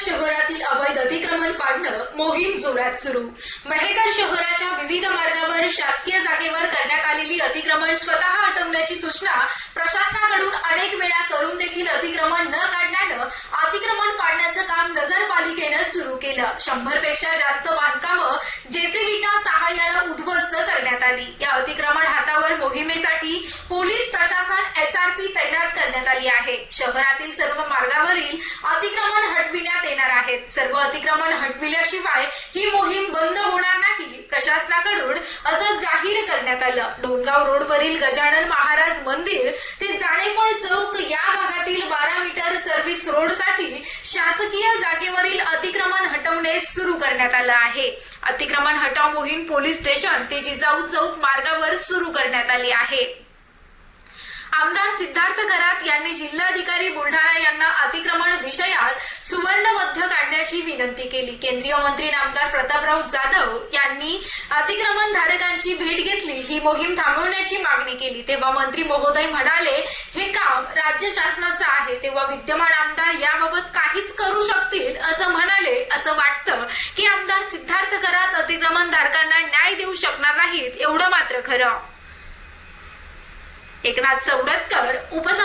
शहरातील अवैध अतिक्रमण पाडणं मोहीम जोरात सुरू. मेहेकर शहराच्या विविध मार्गावर शासकीय जागेवर करण्यात आलेली अतिक्रमण स्वतः हटवण्याची सूचना प्रशासनाकडून अनेक वेळा करून देखील अतिक्रमण न काढल्यानं अतिक्रमण पाडण्याचं काम नगरपालिकेनं सुरू केलं. शंभरपेक्षा जास्त बांधकामं आली. या अतिक्रमण हातावर मोहिमेसाठी पोलीस प्रशासन एसआरपी तैनात करण्यात आली आहे. शहरातील सर्व मार्गावरील अतिक्रमण हटविण्यात येणार आहेत. सर्व अतिक्रमण हटविल्याशिवाय ही मोहीम बंद होणार नाही प्रशासनाकडून असं जाहीर करण्यात आलं. डोनगाव रोडवरील गजानन महाराज मंदिर ते जाणेफळ चौक या भागातील बारा मीटर सर्व्हिस रोडसाठी शासकीय जागेवरील अतिक्रमण हटवणे सुरू करण्यात आलं आहे. अतिक्रमण हटाव मोहीम पोलीस स्टेशन ते जिजाऊ चौक मार्गावर सुरू करण्यात आली आहे. आमदार सिद्धार्थ करात यांनी जिल्हाधिकारी बुलढाणा यांना अतिक्रमण विषयात सुवर्णबद्ध काढण्याची विनंती केली. केंद्रीय मंत्री नामदार प्रतापराव जाधव यांनी अतिक्रमण धारकांची भेट घेतली ही मोहीम थांबवण्याची मागणी केली. तेव्हा मंत्री महोदय म्हणाले हे काम राज्य शासनाचं आहे. तेव्हा विद्यमान आमदार असं वाटतं की आमदार सिद्धार्थ करात अतिक्रमण धारकांना न्याय देऊ शकणार नाहीत एवढं मात्र खरं. एकनाथ चौडतकर उपस